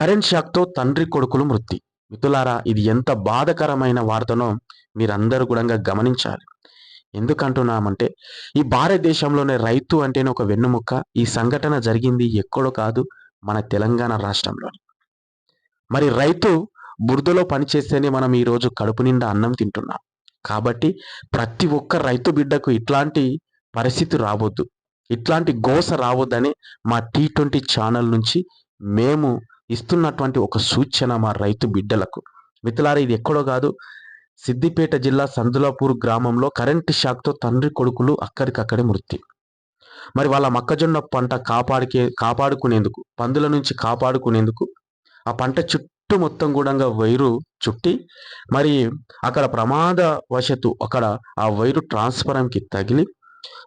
Current షాక్తో తండ్రి కొడుకులు మృతి. మితులారా ఇది ఎంత బాధకరమైన వార్తనో మీరందరూ కూడా గమనించాలి. ఎందుకంటున్నామంటే ఈ భారతదేశంలోనే రైతు అంటేనే ఒక వెన్నుముక్క. ఈ సంఘటన జరిగింది ఎక్కడో కాదు మన తెలంగాణ రాష్ట్రంలో మరి రైతు బురదలో పనిచేస్తేనే మనం ఈరోజు కడుపు నిండా అన్నం తింటున్నాం. కాబట్టి ప్రతి ఒక్క రైతు బిడ్డకు ఇట్లాంటి పరిస్థితి రావద్దు. ఇట్లాంటి గోస రావద్దని మా టీ ట్వంటీ ఛానల్ నుంచి మేము ఇస్తున్నటువంటి ఒక సూచన మా రైతు బిడ్డలకు. మిత్రులారా ఇది ఎక్కడో కాదు. సిద్దిపేట జిల్లా సందులాపూర్ గ్రామంలో కరెంటు షాక్తో తండ్రి కొడుకులు అక్కడికక్కడే మృతి. మరి వాళ్ళ మొక్కజొన్న పంట కాపాడికే కాపాడుకునేందుకు పందుల నుంచి కాపాడుకునేందుకు ఆ పంట చుట్టూ మొత్తం కూడా వైరు చుట్టి మరి అక్కడ ప్రమాద వశత్తు అక్కడ ఆ వైరు ట్రాన్స్ఫరంకి తగిలి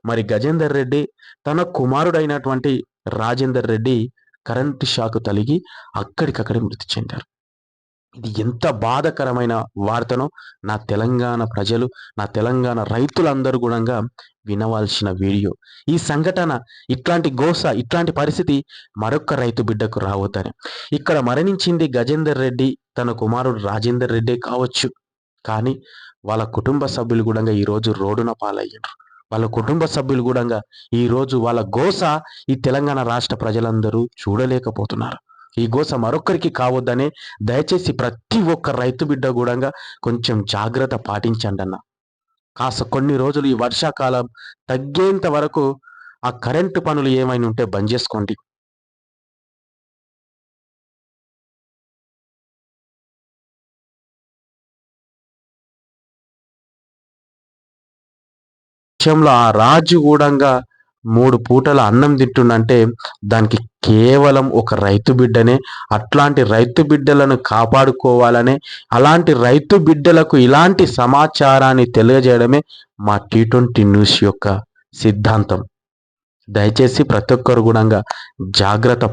మరి గజేందర్ రెడ్డి తన కుమారుడైనటువంటి రాజేందర్ రెడ్డి కరెంటు షాక్ తలిగి అక్కడికక్కడే మృతి చెందారు. ఇది ఎంత బాధకరమైన వార్తనో నా తెలంగాణ ప్రజలు నా తెలంగాణ రైతులందరూ కూడా వినవలసిన వీడియో. ఈ సంఘటన ఇట్లాంటి గోస ఇట్లాంటి పరిస్థితి మరొక రైతు బిడ్డకు రావద్దని. ఇక్కడ మరణించింది గజేందర్ రెడ్డి తన కుమారుడు రాజేందర్ రెడ్డి కావచ్చు. కానీ వాళ్ళ కుటుంబ సభ్యులు కూడా ఈరోజు రోడ్డున పాలయ్యారు. వాళ్ళ కుటుంబ సభ్యులు కూడా ఈరోజు వాళ్ళ గోస ఈ తెలంగాణ రాష్ట్ర ప్రజలందరూ చూడలేకపోతున్నారు. ఈ గోస మరొకరికి కావద్దనే దయచేసి ప్రతి ఒక్క రైతు బిడ్డ కూడా కొంచెం జాగ్రత్త పాటించండి అన్న. కాస్త కొన్ని రోజులు ఈ వర్షాకాలం తగ్గేంత వరకు ఆ కరెంటు పనులు ఏమైనా ఉంటే బంద్ చేసుకోండి. విషయంలో ఆ రాజు కూడా మూడు పూటల అన్నం తింటుండంటే దానికి కేవలం ఒక రైతు బిడ్డనే అట్లాంటి రైతు బిడ్డలను కాపాడుకోవాలనే అలాంటి రైతు బిడ్డలకు ఇలాంటి సమాచారాన్ని తెలియజేయడమే మా టీ ట్వంటీ న్యూస్ యొక్క సిద్ధాంతం. దయచేసి ప్రతి ఒక్కరు కూడా జాగ్రత్త